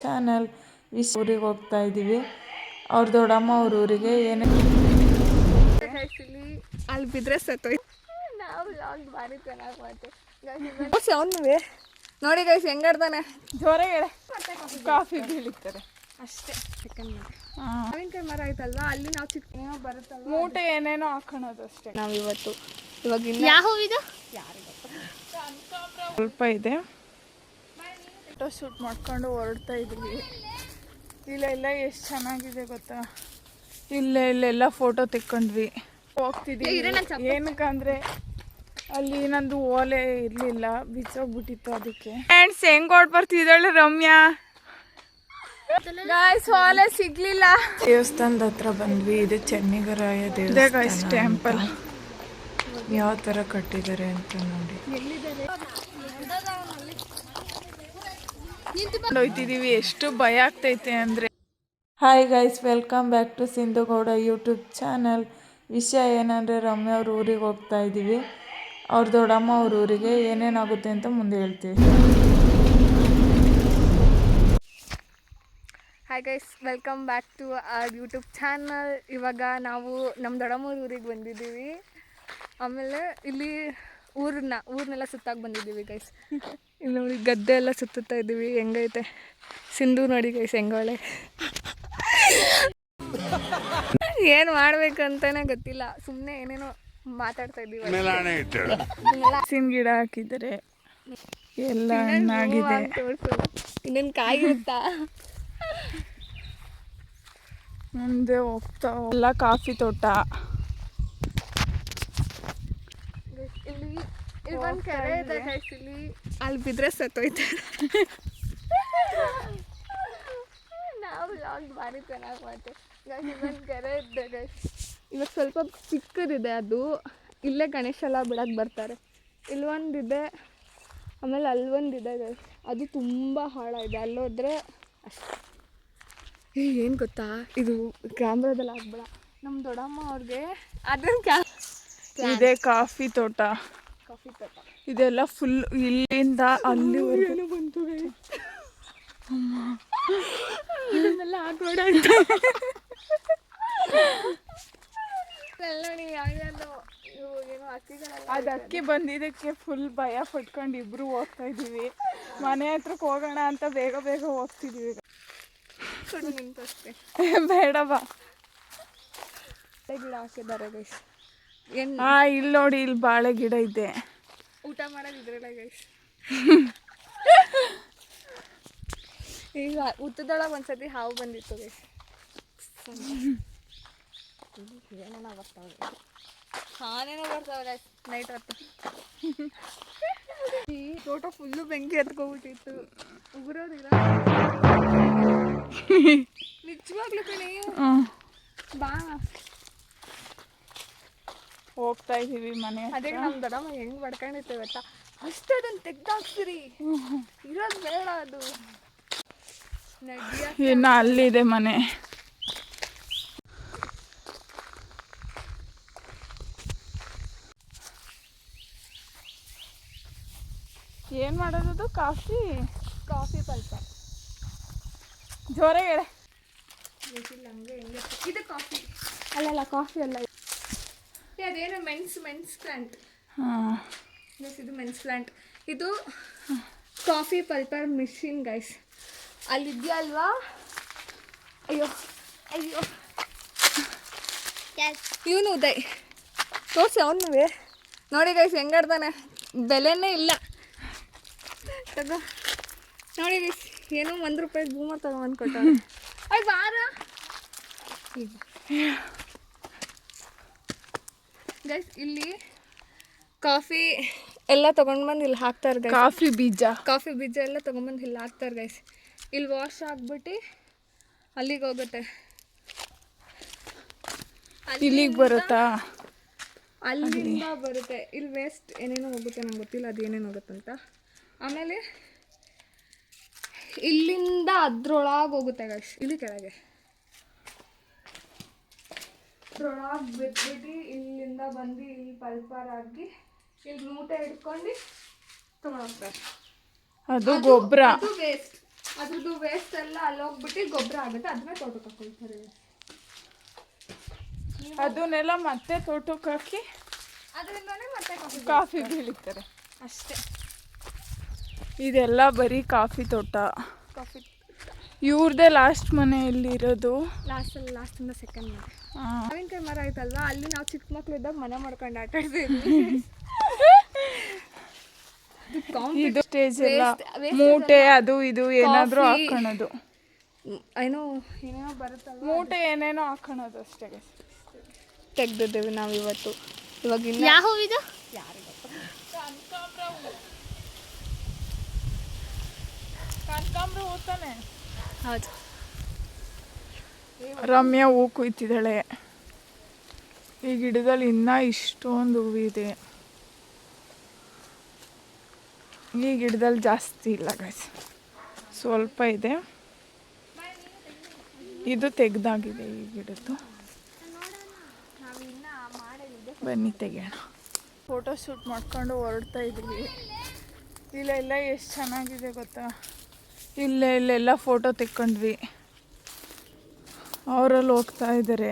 Channel wish ಊರಿಗೆ ಹೋಗ್ತಾ ಇದ್ದೀವಿ. ಅವ್ರ ದೊಡ್ಡಮ್ಮ ಅವ್ರ ಊರಿಗೆ ಏನೇ ಅಲ್ಲಿ ಬಿದ್ರೆ ಸತ್ತೋಯ್ತು ನಾವು ಲಾಗ್ ಭಾರಿ ಚೆನ್ನಾಗಿ ಮಾಡ್ತೀವಿ. ನೋಡಿ ಗೈಸ್ ಹೆಂಗಾಡ್ತಾನೆ ಜ್ವರ ಹೇಳ ಕಾಫಿ ಬೀಳಿತಾರೆ. ಅಷ್ಟೇ. ಚಿಕನ್ ಮಾವಿನಕಾಯಿ ಮರ ಆಯ್ತಲ್ವಾ ಅಲ್ಲಿ ನಾವು ಚಿಕ್ಕ ಏನೋ ಮೂಟ ಮೂಟೆ ಏನೇನೋ ಹಾಕೋಣದು ಅಷ್ಟೇ. ನಾವು ಇವತ್ತು ಇವಾಗ ಯಾವ ಯಾವ ಇದು? ಸ್ವಲ್ಪ ಇದೆ. ಫೋಟೋ ಶೂಟ್ ಮಾಡ್ಕೊಂಡು ಹೊರಡ್ತಾ ಇದ್ವಿ. ಇಲ್ಲೆಲ್ಲ ಎಷ್ಟು ಚೆನ್ನಾಗಿದೆ ಗೊತ್ತಾ? ಇಲ್ಲೇ ಇಲ್ಲೆಲ್ಲ ಫೋಟೋ ತೆಕ್ಕೊಂಡ್ವಿ. ಹೋಗ್ತಿದ್ವಿ. ಏನಕ್ಕಂದ್ರೆ ಅಲ್ಲಿ ನಂದು ಓಲೆ ಇರ್ಲಿಲ್ಲ ಬಿಚ್ಚೋಗ್ಬಿಟ್ಟಿತ್ತು ಅದಕ್ಕೆ. ಫ್ರೆಂಡ್ಸ್ ಹೆಂಗ್ ಓಡ್ ಬರ್ತಿದ್ದಾಳೆ ರಮ್ಯಾ? ಗಾಯ್ಸ್ ಓಲೆ ಸಿಗ್ಲಿಲ್ಲ. ದೇವಸ್ಥಾನದ ಹತ್ರ ಬಂದ್ವಿ. ಇದು ಚೆನ್ನಿಗರಾಯ ದೇವಸ್ಥಾನ ಟೆಂಪಲ್ ಯಾವ ತರ ಕಟ್ಟಿದ್ದಾರೆ ಅಂತ ನೋಡಿ. ಹೋಯ್ತಿದೀವಿ ಎಷ್ಟು ಭಯ ಆಗ್ತೈತೆ ಅಂದ್ರೆ. Hi guys welcome back to Sindhu Gowda YouTube channel ವಿಷಯ ಏನಂದರೆ ರಮ್ಯ ಅವ್ರ ಊರಿಗೆ ಹೋಗ್ತಾ ಇದ್ದೀವಿ ಅವ್ರ ದೊಡ್ಡಮ್ಮ ಅವ್ರ ಊರಿಗೆ ಏನೇನಾಗುತ್ತೆ ಅಂತ ಮುಂದೆ ಹೇಳ್ತೀವಿ. Hi guys welcome back to our YouTube channel ಇವಾಗ ನಾವು ನಮ್ಮ ದೊಡ್ಡಮ್ಮೂರ ಊರಿಗೆ ಬಂದಿದ್ದೀವಿ. ಆಮೇಲೆ ಇಲ್ಲಿ ಊರನ್ನ ಊರನ್ನೆಲ್ಲ ಸುತ್ತಾಗಿ ಬಂದಿದ್ದೀವಿ ಗೈಸ್ ಇಲ್ಲಿ ನೋಡಿ ಗದ್ದೆ ಎಲ್ಲ ಸುತ್ತುತ್ತಾ ಇದ್ದೀವಿ ಹೆಂಗೈತೆ? ಸಿಂಧು ನೋಡಿ ಗೈಸ್ ಹೆಂಗೋಳೆ ಏನು ಮಾಡ್ಬೇಕಂತಾನೆ ಗೊತ್ತಿಲ್ಲ ಸುಮ್ಮನೆ ಏನೇನೋ ಮಾತಾಡ್ತಾ ಇದ್ದೀವಿ ಹಸಿನ ಗಿಡ ಹಾಕಿದ್ರೆ ಎಲ್ಲ ಹಣ್ಣಾಗಿದೆ. ಇನ್ನೇನು ಕಾಯಿ ಇರುತ್ತಾ ಮುಂದೆ ಹೋಗ್ತಾ ಎಲ್ಲ ಕಾಫಿ ತೋಟ ಇಲ್ಲಿ ಇಲ್ಲಿ ಒಂದು ಕೆರೆ ಇದೆ ಗೈಸ್ ಇಲ್ಲಿ. ಅಲ್ಲಿ ಬಿದ್ರೆ ಸತ್ತೋಯ್ತಾರೆ. ನಾವು ಲಾಗ್ ಭಾರಿ ಚೆನ್ನಾಗಿ ಮಾಡ್ತೀವಿ. ಗೈಸ್ ಒಂದು ಕೆರೆ ಇದೆ ಗೈಸ್ ಇವಾಗ ಸ್ವಲ್ಪ ಚಿಕ್ಕದಿದೆ ಅದು. ಇಲ್ಲೇ ಗಣೇಶ ಎಲ್ಲ ಬಿಡಕ್ಕೆ ಬರ್ತಾರೆ. ಇಲ್ಲೊಂದಿದೆ ಆಮೇಲೆ ಅಲ್ಲೊಂದಿದೆ ಗೈಸ್ ಅದು ತುಂಬ ಹಾಳಾಗಿದೆ. ಅಲ್ಲೋದ್ರೆ ಅಷ್ಟೇ. ಏನ್ ಏನು ಗೊತ್ತಾ? ಇದು ಕ್ಯಾಮ್ರಾದಲ್ಲಿ ಆಗ್ಬೇಡ. ನಮ್ಮ ದೊಡ್ಡಮ್ಮ ಅವ್ರಿಗೆ ಅದನ್ನ ಕ್ಯಾ ಇದೆ ಕಾಫಿ ತೋಟ. ಇದೆಲ್ಲ ಫುಲ್ ಇಲ್ಲಿಂದ ಅಲ್ಲಿವರೆಗೂ. ಬಂತು ಇದನ್ನೆಲ್ಲ ಆಗ್ಬೇಡ ನೋಡಿ ಯಾವ್ಯಾವ್ದು ಇವು ಏನೋ ಹಕ್ಕಿಗಳೆಲ್ಲ ಅದು ಅಕ್ಕಿ ಬಂದಿದ್ದಕ್ಕೆ ಫುಲ್ ಭಯ ಪಟ್ಕೊಂಡು ಇಬ್ರು ಹೋಗ್ತಾ ಇದೀವಿ ಮನೆ ಹತ್ರಕ್ಕೆ ಹೋಗೋಣ ಅಂತ ಬೇಗ ಬೇಗ ಹೋಗ್ತಿದೀವಿ ಬೇಡ ಬಾ. ಗಿಡ ಹಾಕಿದ್ದಾರೆ ಗೈಸ್ ಹಾ ಇಲ್ಲಿ ನೋಡಿ ಇಲ್ಲಿ ಬಾಳೆ ಗಿಡ ಇದೆ. ಊಟ ಮಾಡೋದು ಇದ್ರಲ್ಲ ಗೈಸ್ ಈಗ ಉತ್ತದೊಳಗೆ ಒಂದ್ಸತಿ ಹಾವು ಬಂದಿತ್ತು ಗೈಸ್ ಏನೇನೋ ಬರ್ತಾವೆ ಹಾನೇನೋ ಬರ್ತಾವೆ ನೈಟ್ ಹೊತ್ತು. ಈ ತೋಟ ಫುಲ್ಲು ಬೆಂಕಿ ಹತ್ಕೊಬಿಟ್ಟಿತ್ತು ಉಗುರೋದಿಲ್ಲ. ನಿಜವಾಗ್ಲೂ ಕಣೇ. ಬಾ. ಹೋಗ್ತಾ ಇದೀವಿ ಮನೆ. ಅದೇ ನಮ್ಮ ದೊಡ್ಡಮ್ಮ ಹೆಂಗ್ ಬಡ್ಕೊಂಡಿರ್ತೇವೆ ಗೊತ್ತಾ? ಅಷ್ಟೇ ಅದನ್ನ ತೆಗ್ದಾಕ್ಸಿರಿ. ಇರೋದು ಬೇಡ ಅದು. ಇನ್ನು ಅಲ್ಲಿದೆ ಮನೆ. ಏನ್ ಮಾಡೋದು ಕಾಫಿ? Coffee pulse. ಜೋರ ಹೇಳ. ಇದು ಕಾಫಿ. ಅಲ್ಲಲ್ಲ ಕಾಫಿ ಅಲ್ಲ. ಅದೇನೋ ಮೆನ್ಸ್ ಮೆನ್ಸ್ ಪ್ಲಾಂಟ್? ಹಾಂ. ಇದು ಮೆನ್ಸ್ ಪ್ಲಾಂಟ್. ಇದು ಕಾಫಿ ಪಲ್ಪರ್ ಮಿಷಿನ್ ಗೈಸ್ ಅಲ್ಲಿದ್ಯಲ್ವಾ ಅಯ್ಯೋ ಅಯ್ಯೋ. ಇವನು ಉದಯ್. ತೋರಿಸಿ ಅವನು ನೋಡಿ ಗೈಸ್ ಹೆಂಗಾಡ್ತಾನೆ ಬೆಲೆನೇ ಇಲ್ಲ. ತಗೋ. ನೋಡಿ ಗೈಸ್ ಏನೋ ಒಂದು ರೂಪಾಯಿ ಬೂಮರ್ ತಗೊಂಬಂದು ಕೊಟ್ಟ ಅಯ್ಯ ಬಾರ. ಗೈಸ್ ಇಲ್ಲಿ ಕಾಫಿ ಎಲ್ಲ ತೊಗೊಂಡು ಬಂದು ಇಲ್ಲಿ ಹಾಕ್ತಾರೆ ಗೈಸ್ ಕಾಫಿ ಬೀಜ. ಕಾಫಿ ಬೀಜ ಎಲ್ಲ ತೊಗೊಂಬಂದು ಇಲ್ಲಿ ಹಾಕ್ತಾರೆ ಗೈಸ್ ಇಲ್ಲಿ ವಾಶ್ ಆಗ್ಬಿಟ್ಟು ಅಲ್ಲಿಗೆ ಹೋಗುತ್ತೆ. ಇಲ್ಲಿಗೆ ಬರುತ್ತಾ? ಅಲ್ಲಿಂದ ಬರುತ್ತೆ. ಇಲ್ಲಿ ವೇಸ್ಟ್ ಏನೇನೋ ಹೋಗುತ್ತೆ ನಂಗೆ ಗೊತ್ತಿಲ್ಲ ಅದು ಏನೇನು ಹೋಗುತ್ತಂತ ಆಮೇಲೆ ಇಲ್ಲಿಂದ ಅದ್ರೊಳಗೆ ಹೋಗುತ್ತೆ ಗೈಸ್ ಇಲ್ಲಿ ಕೆಳಗೆ. ಅದ್ರೊಳಗೆ ಬಿಟ್ಬಿಟ್ಟು ಇಲ್ಲಿಂದ ಬಂದು ಇಲ್ಲಿ ಪಲ್ಪರ್ ಆಗಿ ಇಲ್ಲಿ ಮೂಟೆ ಹಿಡ್ಕೊಂಡು ತಗೊಂಡೋಗ್ತಾರೆ ಅದು ಗೊಬ್ಬರ ಅದು ವೇಸ್ಟ್ ಅದ್ರದ್ದು ವೇಸ್ಟ್ ಎಲ್ಲ ಅಲ್ಲಿ ಹೋಗ್ಬಿಟ್ಟು ಗೊಬ್ಬರ ಆಗುತ್ತೆ ಅದನ್ನ ತೋಟಕ್ಕೆ ಹಾಕೊಳ್ತಾರೆ. ಅದನ್ನೆಲ್ಲ ಮತ್ತೆ ತೋಟಕ್ಕೆ ಹಾಕಿ ಅದರಿಂದನೇ ಮತ್ತೆ ಕಾಫಿ ಬೆಳಿತಾರೆ ಅಷ್ಟೇ. ಇದೆಲ್ಲ ಬರೀ ಕಾಫಿ ತೋಟ. ಇವ್ರದೇ ಲಾಸ್ಟ್ ಮನೆ ಇಲ್ಲಿರೋದು ಲಾಸ್ಟಲ್ಲಿ ಲಾಸ್ಟಿಂದ ಸೆಕೆಂಡ್ ಮನೆ. ಆ, ಮಾವಿನಕಾಯಿ ಮರ ಐತಲ್ವಾ ಅಲ್ಲಿ ನಾವು ಚಿಕ್ಕ ಮಕ್ಳು ಇದ್ದಾಗ ಮನೆ ಮಾಡ್ಕೊಂಡು ಆಟ ಆಡ್ತಿದ್ವಿ. ಇದು ಸ್ಟೇಜ್ ಎಲ್ಲ. ಮೂಟೆ ಅದು ಇದು ಏನಾದರೂ. ಹಾಕೋಣದು. ಏನೋ ಏನೇನೋ ಬರುತ್ತಲ್ಲ ಮೂಟೆ ಏನೇನೋ ಹಾಕೋಣದು ಅಷ್ಟೇ. ತೆಗ್ದಿದ್ದೇವೆ ನಾವು ಇವತ್ತು. ಇವಾಗ ಇನ್ನ ಯಾವ ಹೂವಿದು ಕನಕಾಂಬ್ರ ಹೂ ತಾನೆ? ಹೌದು. ರಮ್ಯಾ ಹೂ ಕುಯ್ತಿದ್ದಾಳೆ. ಈ ಗಿಡದಲ್ಲಿ ಇನ್ನೂ ಇಷ್ಟೊಂದು ಹೂವಿದೆ ಈ ಗಿಡದಲ್ಲಿ ಜಾಸ್ತಿ ಇಲ್ಲ ಗೈಸ್ ಸ್ವಲ್ಪ ಇದೆ. ಇದು ತೆಗ್ದಾಗಿದೆ ಈ ಗಿಡದ್ದು. ಬನ್ನಿ, ತೆಗೆಯೋಣ. ಫೋಟೋ ಶೂಟ್ ಮಾಡ್ಕೊಂಡು ಹೊರಡ್ತಾ ಇದ್ವಿ ಇಲ್ಲೆಲ್ಲ ಎಷ್ಟು ಚೆನ್ನಾಗಿದೆ ಗೊತ್ತಾ? ಇಲ್ಲೇ ಇಲ್ಲೆಲ್ಲ ಫೋಟೋ ತೆಕ್ಕೊಂಡ್ವಿ. ಅವರಲ್ಲಿ ಹೋಗ್ತಾ ಇದ್ದಾರೆ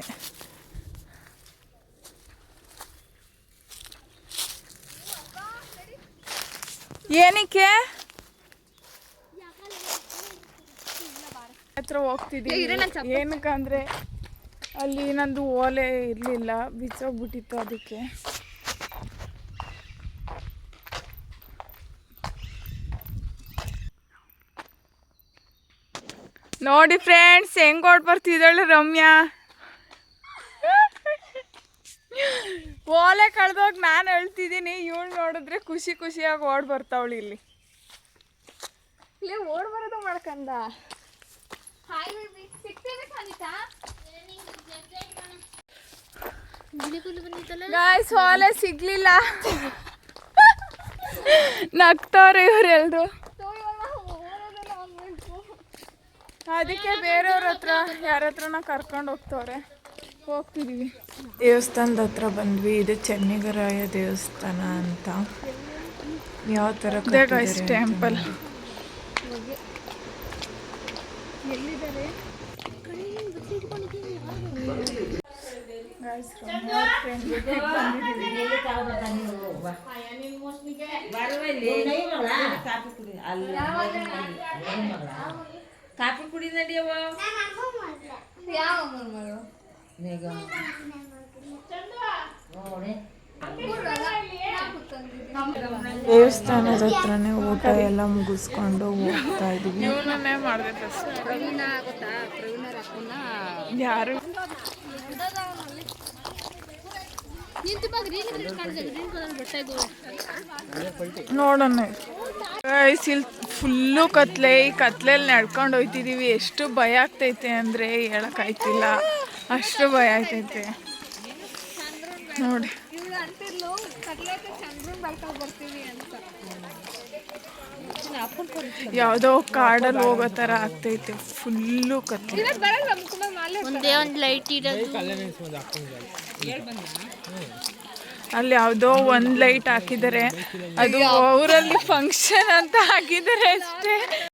ಏನಕ್ಕೆ? ಹತ್ರ ಹೋಗ್ತಿದ್ದೀವಿ ಏನಕ್ಕಂದ್ರೆ ಅಲ್ಲಿ ನಂದು ಓಲೆ ಇರಲಿಲ್ಲ ಬಿಚ್ಚೋಗ್ಬಿಟ್ಟಿತ್ತು ಅದಕ್ಕೆ. ನೋಡಿ ಫ್ರೆಂಡ್ಸ್ ಹೆಂಗ್ ಓಡ್ ಬರ್ತಿದ್ದಾಳೆ ರಮ್ಯಾ? ಓಲೆ ಕಳ್ದೋಗ್ ನಾನು ಹೇಳ್ತಿದ್ದೀನಿ ಇವಳು ನೋಡಿದ್ರೆ ಖುಷಿ ಖುಷಿಯಾಗಿ ಓಡ್ ಬರ್ತಾವಳು ಇಲ್ಲಿ. ಇಲ್ಲಿ ಓಡ್ ಬರೋದು ಮಾಡ್ಕಂದ. ಗಾಯ್ಸ್ ಓಲೆ ಸಿಗ್ಲಿಲ್ಲ. ನಗ್ತವ್ರೆ ಇವರೆಲ್ರು. ಅದಕ್ಕೆ ಬೇರೆಯವ್ರ ಹತ್ರ ಯಾರ ಹತ್ರನ ಕರ್ಕೊಂಡು ಹೋಗ್ತವ್ರೆ. ಹೋಗ್ತಿದೀವಿ. ದೇವಸ್ಥಾನದ ಹತ್ರ ಬಂದ್ವಿ. ಇದು ಚೆನ್ನಿಗರಾಯ ದೇವಸ್ಥಾನ ಅಂತ. ಯಾವ ಥರ ಟೆಂಪಲ್ ಟೆಂಪಲ್ ಕಾಪಿ ಕುಡಿ ನಡಿಯವ ಯಾವ ಮಗಳು? ಬೇಗ ದೇವಸ್ಥಾನದ ಹತ್ರನೇ ಊಟ ಎಲ್ಲ ಮುಗಿಸ್ಕೊಂಡು ಹೋಗ್ತಾ ಇದೀವಿ. ಯಾರು? ನೋಡೋಣ. ಗೈಸ್ ಇಲ್ಲಿ ಫುಲ್ಲು ಕತ್ಲೆ ಈ ಕತ್ಲೆಯಲ್ಲಿ ನಡ್ಕೊಂಡು ಹೋಯ್ತಿದೀವಿ. ಎಷ್ಟು ಭಯ ಆಗ್ತೈತೆ ಅಂದರೆ ಹೇಳಕ್ಕಾಯ್ತಿಲ್ಲ ಅಷ್ಟು ಭಯ ಆಗ್ತೈತೆ. ನೋಡಿ. ಯಾವ್ದೋ ಅಂತಿರ್ಲು ಕಟ್ಲೆಕ್ಕೆ ಚಂದ್ರನ್ ಬೆಳ್ಕೊಂಡ್ ಬರ್ತೀವಿ ಅಂತ ಯಾವುದೋ ಕಾಡಲ್ಲಿ ಹೋಗೋ ಥರ ಆಗ್ತೈತೆ. ಫುಲ್ಲು ಕತ್ಲೆ. ಬರಲ್ಲ ಮುಖ ಮಾಲೆ ಒಂದೇ ಒಂದು ಲೈಟ್ ಇಡೋದು. ಅಲ್ಲಿ ಯಾವುದೋ ಒಂದು ಲೈಟ್ ಹಾಕಿದ್ದಾರೆ. ಅದು ಅವರಲ್ಲಿ ಫಂಕ್ಷನ್ ಅಂತ ಹಾಕಿದ್ದಾರೆ ಅಷ್ಟೇ.